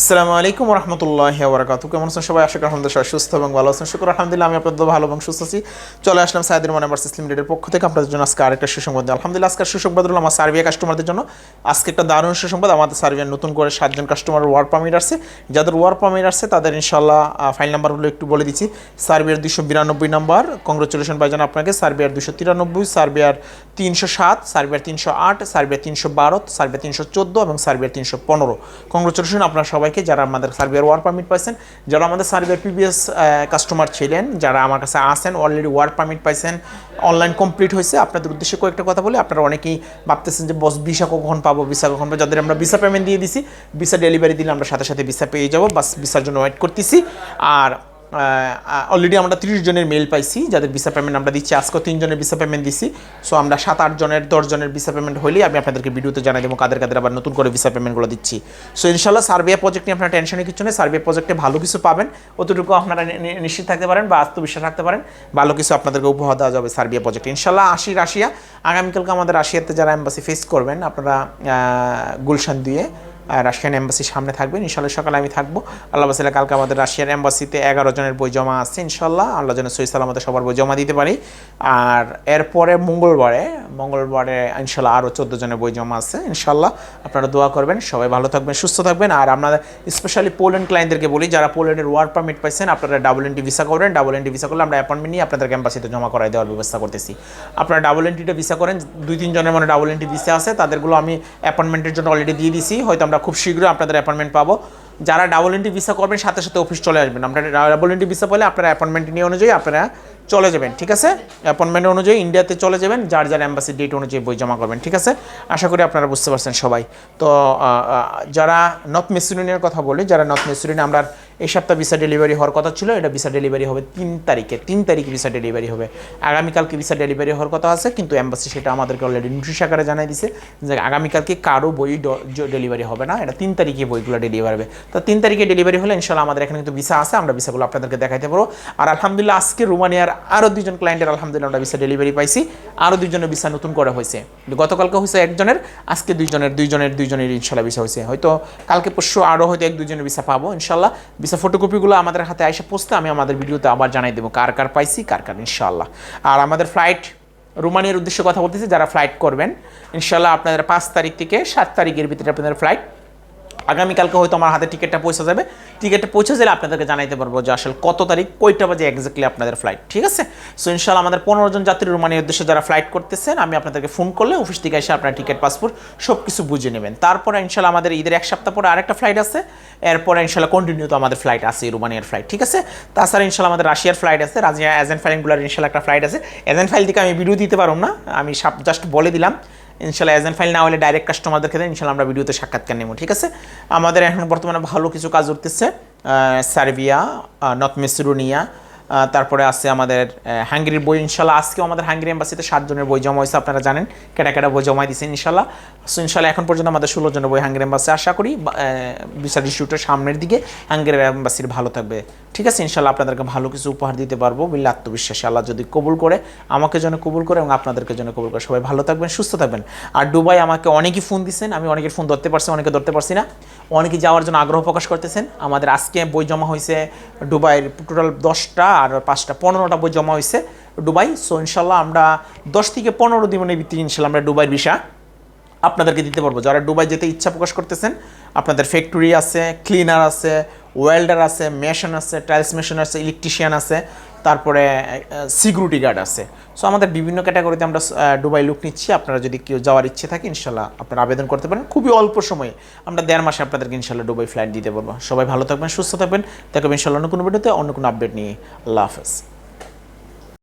আসসালামু আলাইকুম রহমতুল্লাহ বরাকাতু কেমন আছেন সবাই? আশা করি আলহামদুলিল্লাহ সবাই সুস্থ এবং ভালো আছেন। শুক্র, আলহামদুলিল্লাহ, আমি আপনাদের ভালো এবং সুস্থ আছি। চলে আসলাম সাইদুর মান ভার্সেস লিমিটেডের পক্ষ থেকে। আপনাদের জন্য আজকে আরেকটা সুসংবাদ আলহামদুলিল্লাহ আজকের সুসংবাদ হলো আমার সার্বিয়া কাস্টমারদের জন্য। আজকে একটা দারুণ সুসংবাদ। আমাদের সার্বিয়ার নতুন করে সাতজন কাস্টমার ওয়ার পারমিট আসছে। যাদের ওয়ার পারমিট আসছে, তাদের ইনশাল্লাহ ফাইল নাম্বারগুলো একটু বলে দিচ্ছি। সার্বিয়ার দুশো বিরানব্বই নাম্বার। কংগ্রেচুলেশন ভাইজান আপনাকে। সার্বিয়ার দুশো তিরানব্বই, সার্বিয়ার তিনশো সাত, সার্বিয়ার তিনশো আট, সার্বিয়ার তিনশো বারো, সার্বিয়ার তিনশো চোদ্দ এবং সার্বিয়ার তিনশো পনেরো। কংগ্রেচুলেশন আপনার সবাইকে যারা আমাদের সার্বিয়ার ওয়ার পারমিট পাইছেন, যারা আমাদের সার্বিয়ার প্রিভিয়াস কাস্টমার ছিলেন, যারা আমার কাছে আসেন অলরেডি ওয়ার পারমিট পাইছেন অনলাইন কমপ্লিট হয়েছে, আপনাদের উদ্দেশ্যে কয়েকটা কথা বলে। আপনারা অনেকেই ভাবতেছেন যে, বস ভিসা কখন পাবো? ভিসা কখন পাবো? যাদের আমরা ভিসা পেমেন্ট দিয়ে দিছি ভিসা ডেলিভারি দিলে আমরা সাথে সাথে ভিসা পেয়ে যাব। বাস ভিসার জন্য ওয়েট করতেছি। আর অলরেডি আমরা তিরিশ জনের মেল পাইছি, যাদের ভিসা পেমেন্ট আমরা দিচ্ছি। আজকেও তিনজনের ভিসা পেমেন্ট দিছি। সো আমরা সাত, আট জনের, দশ জনের ভিসা পেমেন্ট হলেই আমি আপনাদেরকে ভিডিওতে জানাই দেবো কাদের কাদের আবার নতুন করে ভিসা পেমেন্টগুলো দিচ্ছি। সো ইনশাল্লাহ সার্ভে প্রজেক্ট নিয়ে আপনার টেনশনের কিছু নেই। সার্বিয়া প্রজেক্টে ভালো কিছু পাবেন। অতটুকু আপনারা নিশ্চিত থাকতে পারেন বা আত্মবিশ্বাস রাখতে পারেন। ভালো কিছু আপনাদেরকে উপহার দেওয়া যাবে সার্বিয়া প্রজেক্ট ইনশাল্লাহ আশি রাশিয়া। আগামীকালকে আমাদের রাশিয়াতে যারা এম্বাসি ফেস করবেন, আপনারা গুলশান দিয়ে রাশিয়ান এম্বাসির সামনে থাকবেন। ইনশাল্লাহ সকালে আমি থাকব। আল্লাহ বাসালে কালকে আমাদের রাশিয়ান এম্বাসিতে এগারো জনের বই জমা আছে ইনশাল্লাহ আল্লাহ যেন সই সালামতে সবার বই জমা দিতে পারি। আর এরপরে মঙ্গলবারে মঙ্গলবারে ইনশাল্লাহ আরও চোদ্দ জনের বই জমা আছে ইনশাল্লাহ আপনারা দোয়া করবেন, সবাই ভালো থাকবেন, সুস্থ থাকবেন। আর আপনাদের স্পেশালি পোল্যান্ড ক্লায়েন্টদেরকে বলি, যারা পোল্যান্ডের ওয়ার্ক পারমিট পাইছেন, আপনারা ডাবল এন্ট্রি ভিসা করেন। ডাবল এন্ট্রি ভিসা করলে আমরা অ্যাপয়েন্টমেন্ট নিয়ে আপনাদের এম্বাসিতে জমা করাই দেওয়ার ব্যবস্থা করতেছি। আপনারা ডাবল এন্ট্রিটা ভিসা করেন দুই তিন জনের মানে ডাবল এন্ট্রি ভিসা আছে, তাদেরগুলো আমি অ্যাপয়েন্টমেন্টের জন্য অলরেডি দিয়ে দিছি। হয়তো আমরা খুব শীঘ্রই আপনাদের অ্যাপয়েন্টমেন্ট পাবো। যারা ডাবল এন্ট্রি ভিসা করবেন, সাথে সাথে অফিস চলে আসবেন। আপনারা ডাবল এন্ট্রি ভিসা পেলে আপনারা অ্যাপয়েন্টমেন্ট নিয়ে অনুযায়ী আপনারা চলে যাবেন, ঠিক আছে? অ্যাপয়েন্টমেন্ট অনুযায়ী ইন্ডিয়াতে চলে যাবেন, যার যার অ্যাম্বাসি ডেট অনুযায়ী বই জমা করবেন, ঠিক আছে? আশা করি আপনারা বুঝতে পারছেন সবাই। তো যারা নর্থ মেসিডোনিয়ার কথা বলি, যারা নর্থ মেসিডোনিয়া আমরা এই সপ্তাহ ভিসা ডেলিভারি হওয়ার কথা ছিল, এটা ভিসা ডেলিভারি হবে তিন তারিখে তিন তারিখে ভিসা ডেলিভারি হবে। আগামীকালকে ভিসা ডেলিভারি হওয়ার কথা আছে, কিন্তু অ্যাম্বাসি সেটা আমাদেরকে অলরেডি নোটিশ আকারে জানাই দিছে যে আগামীকালকে কারও বই ডেলিভারি হবে না, এটা তিন তারিখে বইগুলো ডেলিভারি হবে। তো তিন তারিখে ডেলিভারি হলে ইনশাল্লাহ আমাদের এখানে কিন্তু ভিসা আছে, আমরা ভিসাগুলো আপনাদেরকে দেখাইতে পারব। আর আলহামদুলিল্লাহ আজকে রোমানিয়ার আরও দুজন ক্লায়েন্টের আলহামদুলিল্লাহ আমরা ভিসা ডেলিভারি পাইছি। আরও দুজনের ভিসা নতুন করে হয়েছে। গতকালকে হয়েছে একজনের, আজকে দুইজনের দুইজনের দুইজনের ইনশাল্লাহ ভিসা হয়েছে। হয়তো কালকে, পরশু আরও হয়তো এক দুজনের ভিসা পাবো ইনশাল্লাহ ভিসা ফটোকপিগুলো আমাদের হাতে এসে পৌঁছতে আমি আমাদের ভিডিওতে আবার জানাই দেবো কার কার পাইছি, কার কার ইনশাল্লাহ আর আমাদের ফ্লাইট রোমানিয়ার উদ্দেশ্যে কথা বলতেছি, যারা ফ্লাইট করবেন ইনশাল্লাহ আপনাদের পাঁচ তারিখ থেকে সাত তারিখের ভিতরে আপনাদের ফ্লাইট আগামীকালকে হয়তো আমার হাতে টিকিটটা পৌঁছে যাবে। টিকিটটা পৌঁছে গেলে আপনাদেরকে জানাইতে পারব যে আসলে কত তারিখ, কয়টা বাজে এক্স্যাক্টলি আপনাদের ফ্লাইট ঠিক আছে? সো ইনশাল্লাহ আমাদের পনেরো জন যাত্রী রোমানিয়ার উদ্দেশ্যে যারা ফ্লাইট করতেছেন, আমি আপনাদেরকে ফোন করলে অফিস থেকে এসে আপনার টিকিট পাসপোর্ট সব কিছু বুঝে নেবেন। তারপরে ইনশাল্লাহ আমাদের ঈদের এক সপ্তাহ পরে আরেকটা ফ্লাইট আছে। এরপরে ইনশাল্লাহ কন্টিনিউ তো আমাদের ফ্লাইট আছে রোমানিয়ার ফ্লাইট ঠিক আছে? তাছাড়া ইনশাল্লাহ আমাদের রাশিয়ার ফ্লাইট আছে রাজিয়া এজেন্ট ফাইলগুলোর ইনশাল্লাহ একটা ফ্লাইট আছে। এজেন্ট ফাইল থেকে আমি ভিডিও দিতে পারব না, আমি জাস্ট বলে দিলাম। ইনশাল্লাহ এজেন্ট ফাইল না হলে ডাইরেক্ট কাস্টমারদের ক্ষেত্রে ইনশাল্লাহ আমরা ভিডিওতে সাক্ষাৎকার নেব, ঠিক আছে? আমাদের এখন বর্তমানে ভালো কিছু কাজ উঠতেছে সার্বিয়া নর্থ মেসিডোনিয়া তারপরে আছে আমাদের হাঙ্গেরির বই, ইনশাল্লাহ আজকেও আমাদের হাঙ্গেরি এম্বাসিতে সাতজনের বই জমা হয়েছে, আপনারা জানেন কেটা কেটা বই জমা দিয়েছেন ইনশাল্লাহ। সো ইনশাল্লাহ এখন পর্যন্ত আমাদের ষোলো জনের বই হাঙ্গেরি এম্বাসি আশা করি বিচার ইস্যুটার সামনের দিকে হাঙ্গেরি এম্বাসির ভালো থাকবে। ঠিক আছে, ইনশাল্লাহ আপনাদেরকে ভালো কিছু উপহার দিতে পারব বিল্লা আত্মবিশ্বাসে। আল্লাহ যদি কবুল করে, আমাকে যেন কবুল করে এবং আপনাদেরকে যেন কবুল করে। সবাই ভালো থাকবেন, সুস্থ থাকবেন। আর দুবাই আমাকে অনেকেই ফোন দিচ্ছেন আমি অনেকের ফোন ধরতে পারছি, অনেকে ধরতে পারছি না। অনেকে যাওয়ার জন্য আগ্রহ প্রকাশ করতেছেন। আমাদের আজকে বই জমা হয়েছে দুবাইয়ের টোটাল দশটা আর পাঁচটা, পনেরোটা বই জমা হয়েছে দুবাই। সো ইনশাল্লাহ আমরা দশ থেকে পনেরো দিনের ভিত্তিতে ইনশাল্লাহ আমরা দুবাইয়ের ভিসা আপনাদেরকে দিতে পারব। যারা দুবাই যেতে ইচ্ছা প্রকাশ করতেছেন, আপনাদের ফ্যাক্টরি আছে ক্লিনার আছে ওয়েল্ডার আছে মেশন আছে টাইলস মেশন আছে ইলেকট্রিশিয়ান আছে তারপরে সিকিউরিটি গার্ড আছে। সো আমাদের বিভিন্ন ক্যাটাগরিতে আমরা ডুবাই লুক নিচ্ছি। আপনারা যদি কেউ যাওয়ার ইচ্ছে থাকে, ইনশাল্লাহ আপনারা আবেদন করতে পারেন। খুবই অল্প সময়ে। আমরা দেড় মাসে আপনাদেরকে ইনশাল্লাহ ডুবাই ফ্লাইট দিতে পারব সবাই ভালো থাকবেন, সুস্থ থাকবেন। দেখবেন ইনশাল্লাহ অন্য কোনো ভিডিওতে, অন্য কোনো আপডেট নিয়ে। আল্লাহ হাফেজ।